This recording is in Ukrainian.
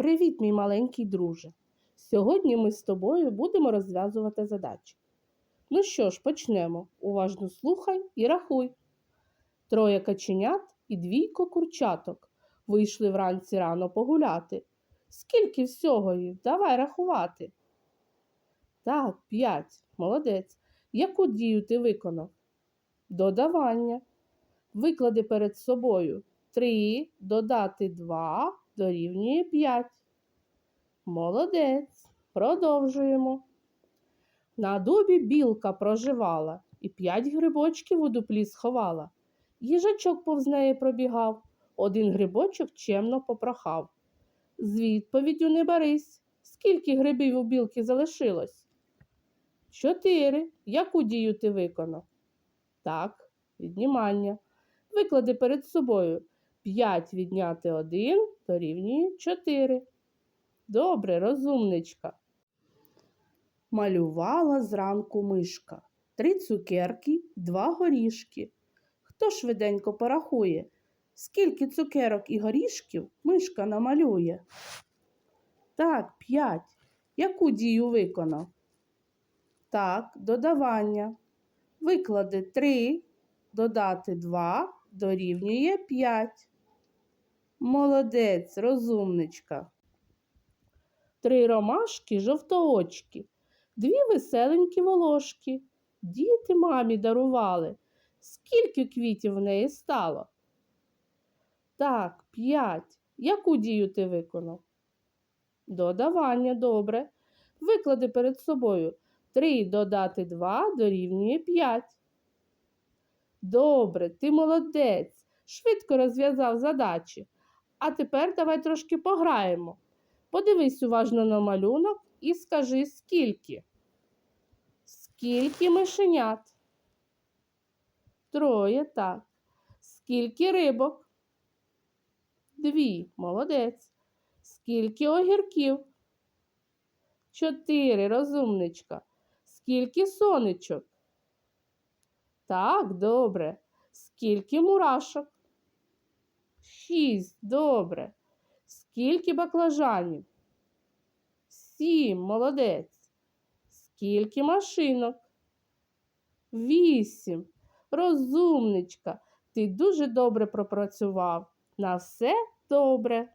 Привіт, мій маленький друже. Сьогодні ми з тобою будемо розв'язувати задачі. Ну що ж, почнемо. Уважно слухай і рахуй. Троє каченят і двійко курчаток вийшли вранці рано погуляти. Скільки всього їх? Давай рахувати. Так, п'ять. Молодець. Яку дію ти виконав? Додавання. Виклади перед собою 3 додати 2 дорівнює 5. Молодець. Продовжуємо. На дубі білка проживала і п'ять грибочків у дуплі сховала. Їжачок повз неї пробігав, один грибочок чемно попрохав. З відповіддю не барись. Скільки грибів у білки залишилось? Чотири. Яку дію ти виконав? Так, віднімання. Виклади перед собою 5 відняти 1 дорівнює 4. Добре, розумничка. Малювала зранку мишка. Три цукерки, два горішки. Хто швиденько порахує, скільки цукерок і горішків мишка намалює? Так, п'ять. Яку дію виконав? Так, додавання. Виклади 3, додати 2 дорівнює 5. Молодець, розумничка. Три ромашки жовтоочки, дві веселенькі волошки. Діти мамі дарували. Скільки квітів в неї стало? Так, п'ять. Яку дію ти виконав? Додавання, добре. Виклади перед собою. 3 додати 2 дорівнює 5. Добре, ти молодець. Швидко розв'язав задачі. А тепер давай трошки пограємо. Подивись уважно на малюнок і скажи, скільки. Скільки мишенят? Троє, так. Скільки рибок? Дві. Молодець. Скільки огірків? Чотири, розумничка. Скільки сонечок? Так, добре. Скільки мурашок? Шість, добре. Скільки баклажанів? Сім, молодець. Скільки машинок? Вісім. Розумничка. Ти дуже добре пропрацював. На все добре.